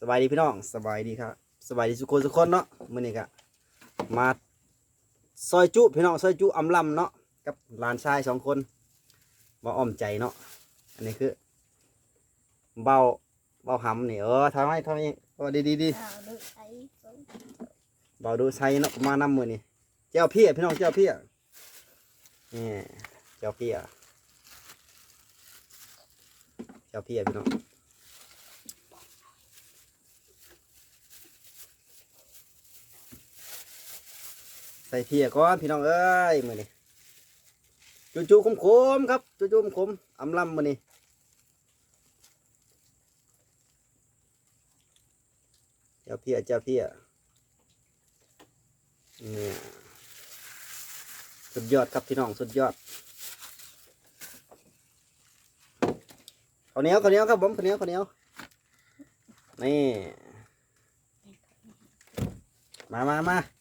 สบายดีพี่น้องสบายดีครับสบายดีทุกคนทุกคนเนาะมื้อนี้ก็มาซอยจุพี่น้องซอยจุอำลำเนาะกับหลานชายสองคนมาอ้อมใจเนาะอันนี้คือ เบาเบาหำนี่เออทำให้ทำให้เออดีดีดีเบาดูใช้เนาะมานำมือนี่เจ้าพี้ยพี่น้องเจ้าพี้ยนี่เจ้าพี้ยเจ้าพี้ยพี่น้อง ใส่เพียก่อนพี่น้องเอ้ยมือนี้จูจูคมคมๆครับจูจูคมๆอำลำมือนี้เจ้าเพียเจ้าเพียเนี่ยสุดยอดครับพี่น้องสุดยอดข้าวเหนียวข้าวเหนียวครับผมข้าวเหนียวข้าวเหนียวนี่มามามา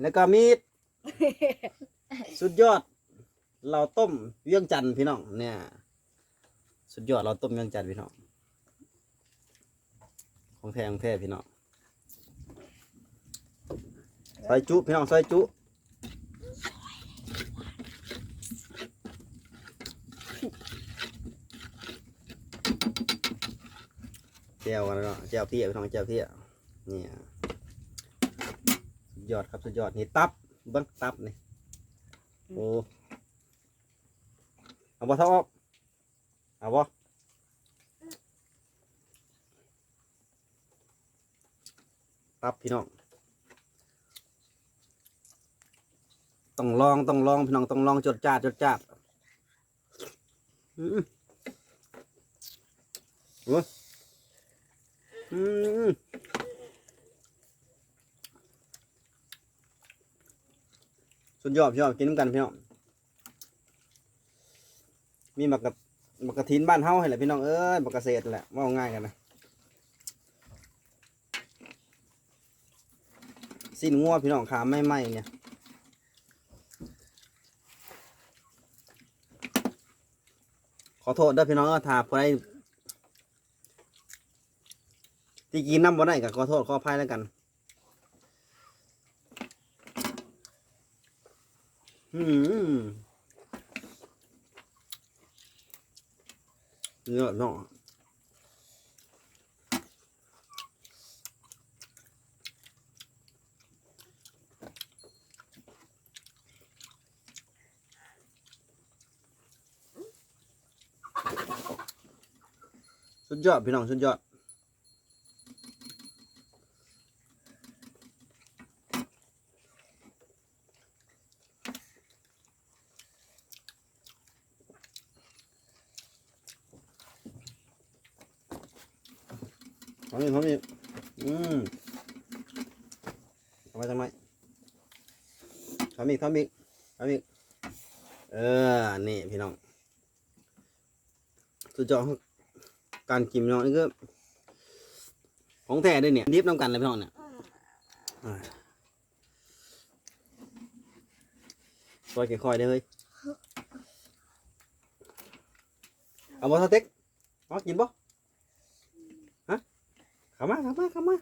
แล้วก็มีด สุดยอด เราต้มเวียงจันทร์พี่น้องเนี่ย สุดยอดเราต้มเวียงจันทร์พี่น้องของแท้ของแท้พี่น้องซอยจุพี่น้องซอยจุเจียวกันเนาะเจียวเพี้ยพี่น้องเจียวเพี้ยเนี่ย ยอดครับสุดยอดนี่ตับเบิ้งตับนี่โอ้เอาบ่เท่าอเอาบ่ตับพี่น้องต้องลองต้องลองพี่น้องต้องลองจดจ้าจดจ้าอืมโอ้ยอืม สุดยอดพี่น้องกินน้ำกันพี่น้องมีหมักกะหมักกะทินบ้านเฮาให้แหละพี่น้องเอ้ยหมักกะเศษแหละว่าง่ายกันนะสิ้นงัวพี่น้องขาไม่ไหมเนี่ยขอโทษด้อพี่น้องถ้าผู้ที่กินน้ำบ่ได้ก็ขอโทษขออภัยแล้วกัน อืมเนื้อเนาะ สุดยอดพี่น้องอีกอืมทำไมทำไมทำอีกทำอีกทำอีกเออ นี่พี่น้องสุดยอดการกินน้องนี่ก็ของแท้ด้วยเนี่ยดิบน้ำกันเลยพี่น้องเนี่ยอ่าซอยคอยๆได้เฮ้ยเอาบอสเต็กเอกินบ่ เข้ามาเข้ามาเข้ามา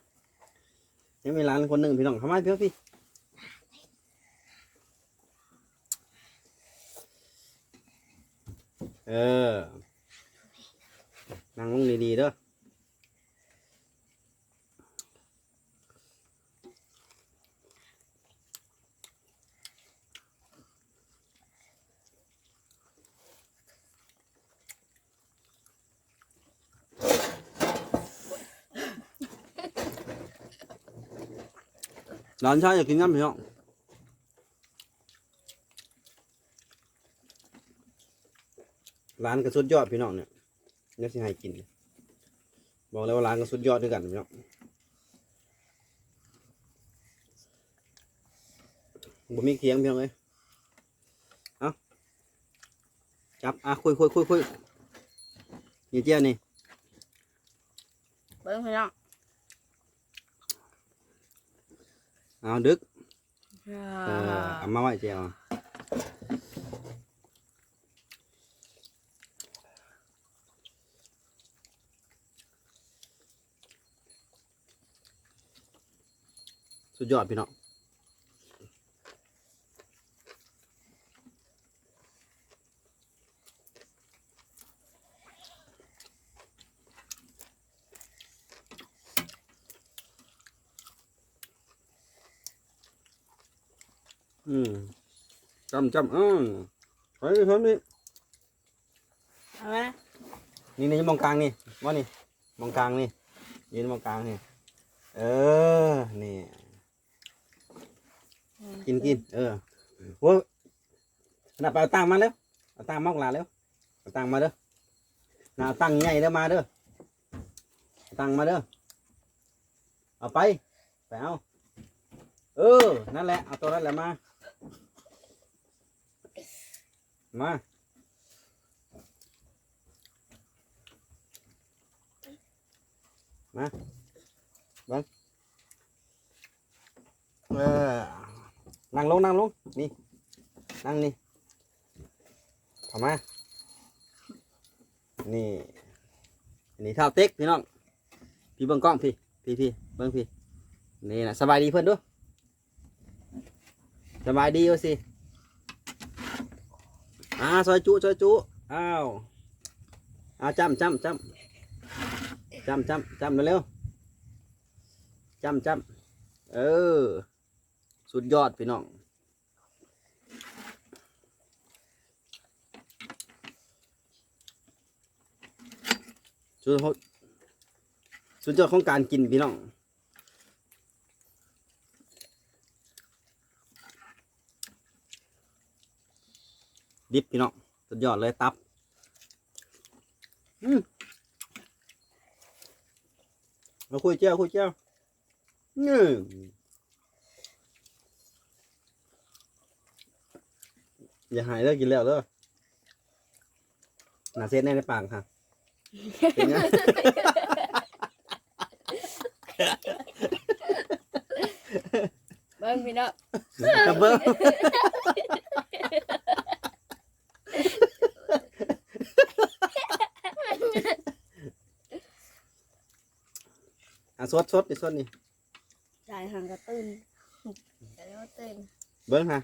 ยังมีร้านคนหนึ่งพี่น้องเข้ามาเพื่อพี่เออนั่งลงดีๆเด้อ ร้านชายอยากกินน้ำพี่น้องร้านก็สุดยอดพี่น้องเนี่ยนี่ยสิให้กิน บอกเลยว่าร้านก็สุดยอดด้วยกันพี่น้องบ่มีเคียงพี่น้องเลยเอาจับอะคุยคุยคุยคุยนี่เจ้านี่เบิ้งพี่น้อง Ngon Đức. Ờ, ấm máu cảm chèo, mọi chèo. Suốt nọ. จำจำอืมเฮ้ยเฮ้ยนี่เอาไหมนี่นี่มองกลางนี่ว่านี่มองกลางนี่ยืนมองกลางนี่เออนี่กินกินเออโว้ยน่ะไปเอาตังค์มาเร็วเอาตังค์มากลาเร็วเอาตังค์มาเด้อน่ะเอาตังค์ใหญ่เด้อมาเด้อเอาตังค์มาเด้อเอาไปไปเอาเออนั่นแหละเอาตัวนั้นแหละมา มามาบังเออนั่งลงนั่งลงนี่นั่งนี่เข้ามานี่นี่เท้าเต็กพี่น้องพี่เบิ้งกล้องพี่พี่พี่เบิ้งพี่นี่นะสบายดีเพื่อนด้วยสบายดีว่าสิ อาซอยจุซอยจุอ้าวอ้าวจำจำจำจำจำจำเร็วจำจำเออ สุดยอดพี่น้องสุดยอดสุดยอดของการกินพี่น้อง ดิบพี่น้องสุดยอดเลยตับอืมมาคุยเจ้าคุยเจ้านี่อย่าหายเลิกกินแล้วเด้อหนาเซ็ตแน่ในปากค่ะเป็นไง เบิ้งพี่น้องกระเบิ้งอะ สดสดดิสดนี่ชายหังกระตื้นจะเรียกว่าตื้นเบิ้งฮะ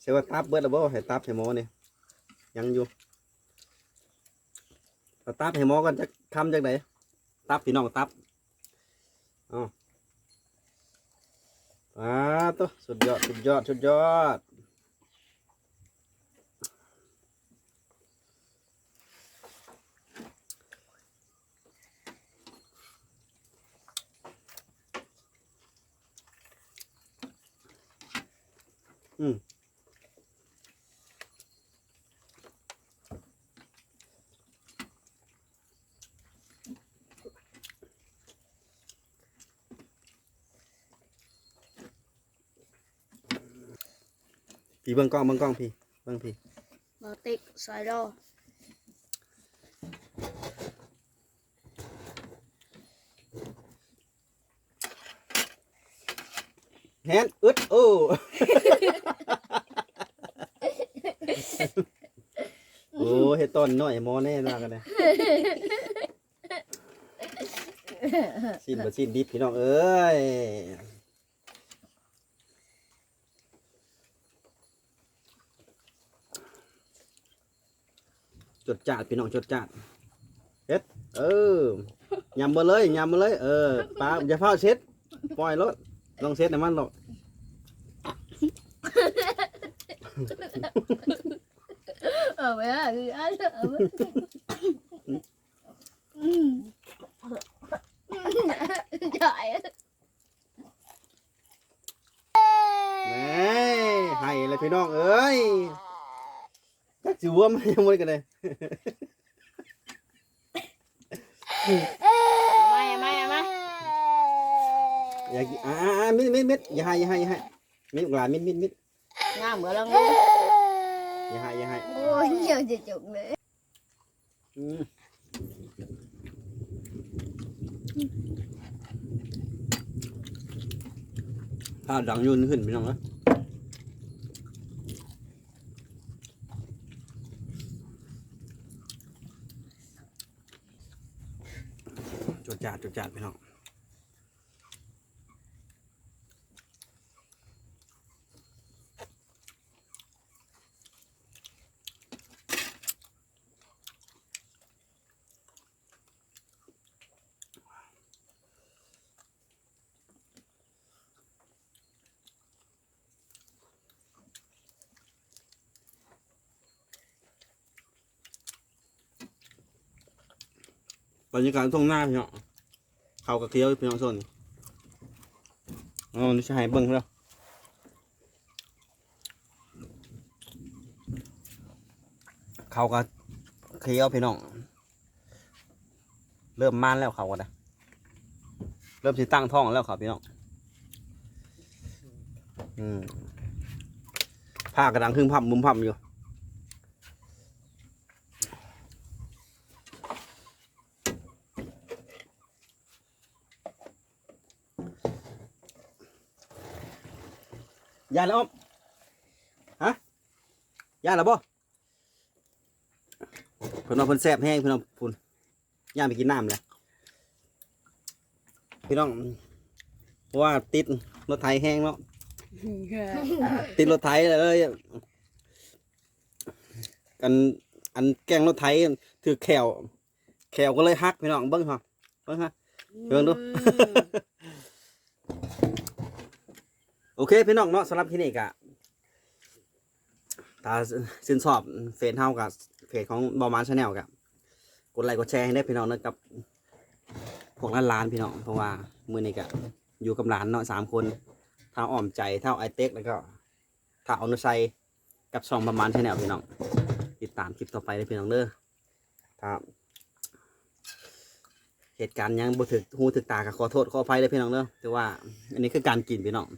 เชื่อว่าตับเบิดแล้วบ่ให้ตับให้หมอนี่ยังอยู่เอาตับให้หมอกันจะทำจากไหนตับพี่น้องตับเอ๋ออ่าตัวสุดยอดสุดยอดสุดยอด พี่เบิ้งกล้องเบิ้งกล้องพี่เบิ้งพี่ บอติกซอยโด แฮนอึดโอ้ โอ้เฮ็ดต้นน้อยหมอแน่นากันเลยสิ้นบ่สิ้นดิบพี่น้องเอ้ยจดจาดพี่น้องจดจาดเฮ็ดเออยำมาเลยยำมาเลย เออปลาอย่าเฝ้าเช็ดปล่อยรถลองเช็ดให้มันหรอก เออไปอะคืออันเออจ่ายแหม่ให้เลยพี่น้องเอ้ยจักสิวัวมันยัง อยากอ่าอ่าอ่ามิดมิดมิดอย่าให้อย่าให้อย่าให้มิดกลามิดมิดมิดงามเหมือนเราอย่าให้อย่าให้โอ้ยเหี่ยวจะจุกเลยอืมถ้าดังยืนขึ้นพี่น้องเอ้ยจดจาดจดจาดพี่น้อง บรรยากาศตรงหน้าพี่น้องเขากระเคี้ยวพี่น้องส่วนอ๋อนี่จะให้เบิ่งแล้วเขาก็เคี้ยวพี่น้อง เริ่มมานแล้วเขาก็ได้เริ่มสิตั้งท้องแล้วครับพี่น้อง อืมผ้ากระดังครึ่งพับมุมพับอยู่ ยานแล้วอ้อมฮะยานแล้วบ่เพิ่นเอาเพิ่นแซ่บแห้งเพิ่นเอาพุ่นย่างไปกินน้ำเลยพี่น้องเพราะว่าติดรถไถแห้งเนาะติดรถไถเลยอันอันแกงรถไถถือแขวแขวก็เลยหักพี่น้องเบิ้งฮะเบิ้งฮะเบิ่งดู โอเคพี่น้องเนาะสำหรับที่นี่กะตาสินสอบเฟซเฮากับเพจของบอมานชาแนลกับกดไลค์กดแชร์ให้ได้พี่น้องเนอะกับพวกล้านล้านๆพี่น้องเพราะว่ามือนี้กะอยู่กับหลานเนาะสามคนเท่าอ้อมใจเท่าไอเต็กแล้วก็เท่าอนุไซกับช่องบอมานชาแนลพี่น้องติดตามคลิปต่อไปเลยพี่น้องเด้อถ้าเหตุการณ์ยังบ่ถึกหูถึกตาก็ขอโทษขออภัยเลยพี่น้องเด้อแต่ว่า อันนี้คือการกินพี่น้อง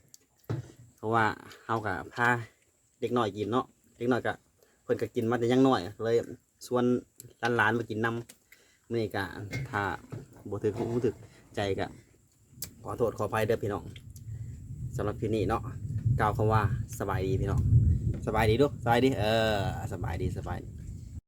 เพราะว่าเฮากับพาเด็กน้อยกินเนาะเด็กน้อยก็เพิ่นก็กินมาแต่ยังน้อยเลยชวนหลานๆมากินนำมื้อนี้ก็ถ้าบ่ถึกหูถึกใจก็ขอโทษขออภัยเด้อพี่น้องสำหรับพี่นี่เนาะกล่าวคำว่าสบายดีพี่น้องสบายดีเดูสบายดีเออสบายดีสบายดี